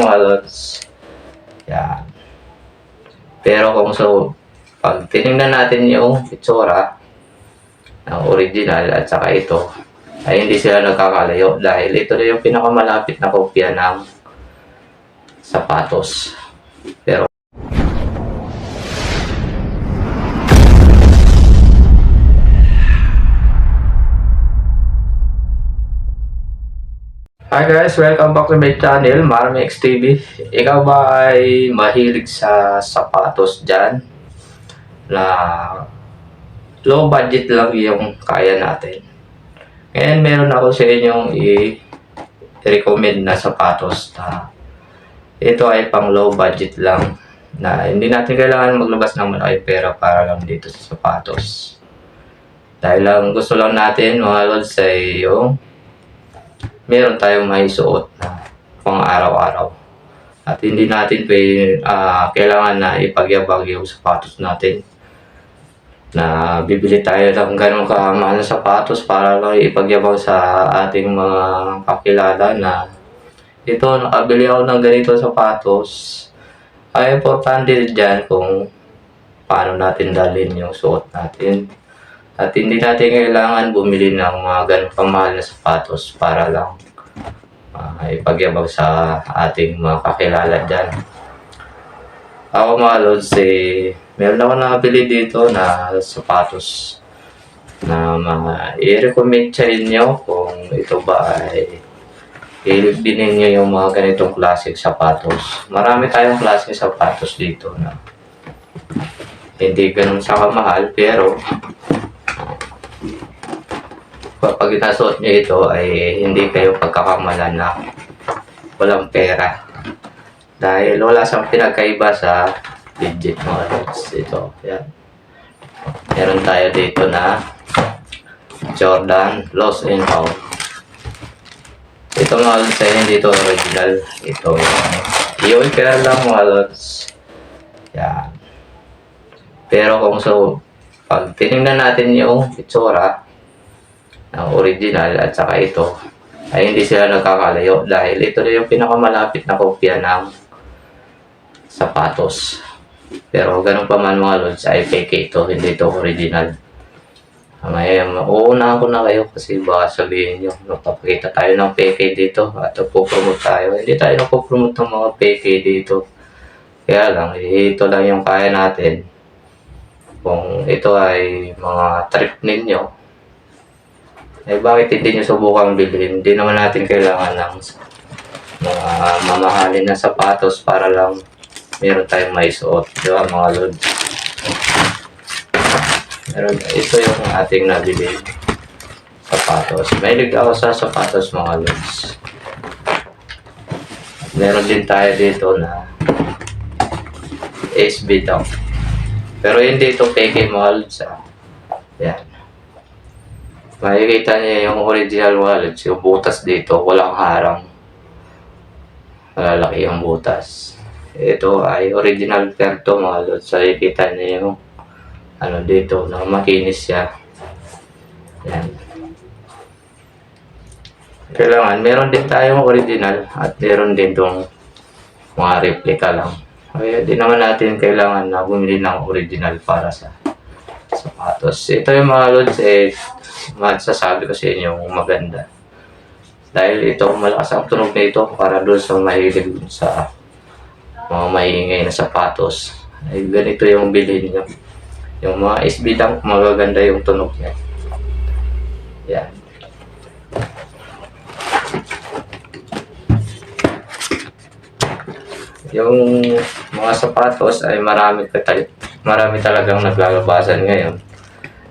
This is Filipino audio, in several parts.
mga lods. Yan. Pero kung so, pag tinignan natin yung itsura ng original at saka ito, ay hindi sila nagkakalayo dahil ito na yung pinakamalapit na kopya ng sapatos. Pero Hi guys, welcome back to my channel, Marmix TV. Ikaw ba ay mahilig sa sapatos dyan? Na low budget lang yung kaya natin. Ngayon meron ako sa inyong i-recommend na sapatos na ito ay pang low budget lang na hindi natin kailangan maglabas ng malaki pera para lang dito sa sapatos. Dahil lang gusto lang natin mga lods ay yung meron tayong may suot na pang araw-araw. At hindi natin pwede, ah, kailangan na ipagyabag yung sapatos natin. Na bibili tayo ng ganong kamahal na sapatos para lang ipagyabag sa ating mga kakilala na ito, nakabili ako ng ganito sapatos. Ay, importante dyan kung paano natin dalhin yung suot natin. At hindi natin kailangan bumili ng mga ganong kamahal na sapatos para lang uh, ipagyabag sa ating mga kakilala dyan. Ako mga lods, eh, meron ako nakabili dito na sapatos na mga i-recommend sa inyo kung ito ba ay ilibinin nyo yung mga ganitong klaseng sapatos. Marami tayong klaseng sapatos dito na hindi ganun sa kamahal pero kapag inasuot nyo ito ay hindi kayo pagkakamalan na walang pera. Dahil wala siyang pinagkaiba sa legit mga. Ito, yan. Meron tayo dito na Jordan Lost and Found. Ito mga lods ay hindi ito original. Ito yung yung pera lang mga lods. Yan. Pero kung so, pag tinignan natin yung itsura, ng original at saka ito ay hindi sila nagkakalayo dahil ito na yung pinakamalapit na kopya ng sapatos. Pero ganun pa man mga lods ay fake ito, hindi ito original. Ngayon, uunahan ko na kayo kasi baka sabihin nyo, nagpapakita tayo ng fake dito at nagpo-promote tayo. Hindi tayo nagpo-promote ng mga fake dito. Kaya lang, ito lang yung kaya natin. Kung ito ay mga trip ninyo, eh bakit hindi nyo subukang bilhin? Hindi naman natin kailangan ng mga mamahalin na sapatos para lang meron tayong may suot. Di ba mga lods? Meron, ito yung ating nabili sapatos. Mahilig ako sa sapatos mga lods. Meron din tayo dito na SB Dunk. Pero hindi ito peke mga lods. Ah. Yan. Makikita niya yung original wallet, yung butas dito, walang harang. Malalaki yung butas. Ito ay original pair to mga lods. So, nakikita niya yung ano dito, na makinis siya. Yan. Kailangan, meron din tayong original at meron din tong mga replica lang. Kaya di naman natin kailangan na bumili ng original para sa sapatos. Ito yung mga lods eh, masasabi ko sa inyo kung maganda. Dahil ito, malakas ang tunog na ito para doon sa mahilig sa mga maingay na sapatos. Ay, ganito yung bilhin nyo. Yung mga SB Dunk, magaganda yung tunog niya. Yan. Yung mga sapatos ay marami, katay- marami talagang naglalabasan ngayon.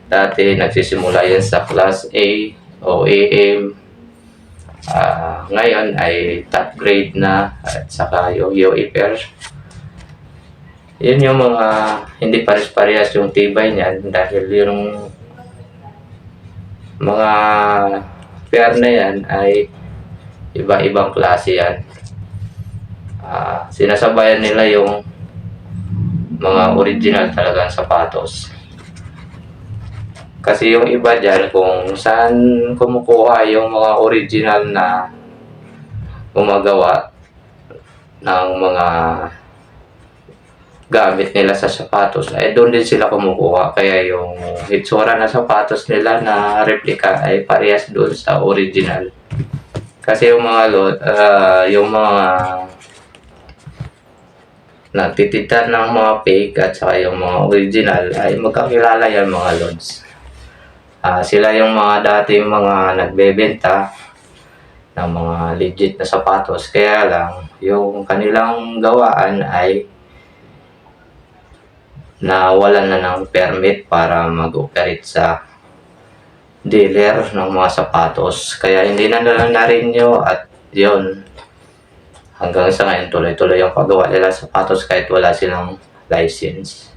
Dati nagsisimula yan sa class A o AM. Ah, ngayon ay top grade na at saka UE pair. Yun yung mga hindi pares-parehas yung tibay niyan dahil yung mga pair na yan ay iba-ibang klase yan. Ah, sinasabayan nila yung mga original talagang sapatos. Kasi yung iba dyan, kung saan kumukuha yung mga original na gumagawa, ng mga gamit nila sa sapatos ay doon din sila kumukuha kaya yung hitsura na sapatos nila na replica ay parehas doon sa original kasi yung mga lot ah, yung mga nagtititan ng mga fake at saka yung mga original ay magkakilala yan mga lods Ah, sila yung mga dating mga nagbebenta ng mga legit na sapatos kaya lang yung kanilang gawaan ay nawalan na ng permit para mag-operate sa dealer ng mga sapatos. Kaya hindi na nila na-renew at yun, hanggang sa ngayon tuloy-tuloy yung paggawa nila sapatos kahit wala silang license.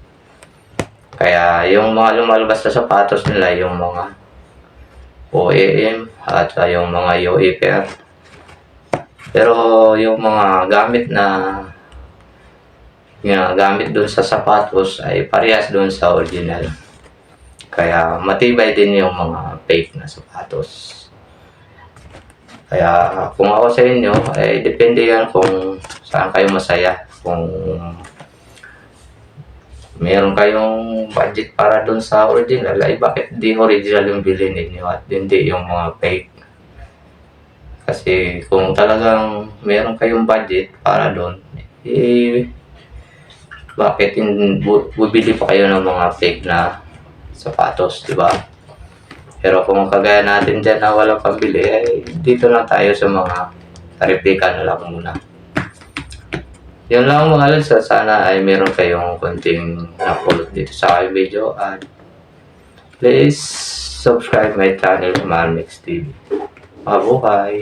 Kaya yung mga lumalabas na sapatos nila, yung mga OEM at uh, yung mga pair. Pero yung mga gamit na nga gamit doon sa sapatos ay parehas doon sa original. Kaya matibay din yung mga fake na sapatos. Kaya kung ako sa inyo, eh depende yan kung saan kayo masaya. Kung meron kayong budget para doon sa original, ay bakit di original yung bilhin ninyo at hindi yung mga fake? Kasi kung talagang meron kayong budget para doon, eh, bakit bubili pa kayo ng mga fake na sapatos, di ba? Pero kung kagaya natin dyan na walang pambili, eh, dito lang tayo sa mga replika na lang muna. Yun lang mga lods, sana ay meron kayong konting napulot dito sa aking video at please subscribe my channel, Marmix TV. Mabuhay!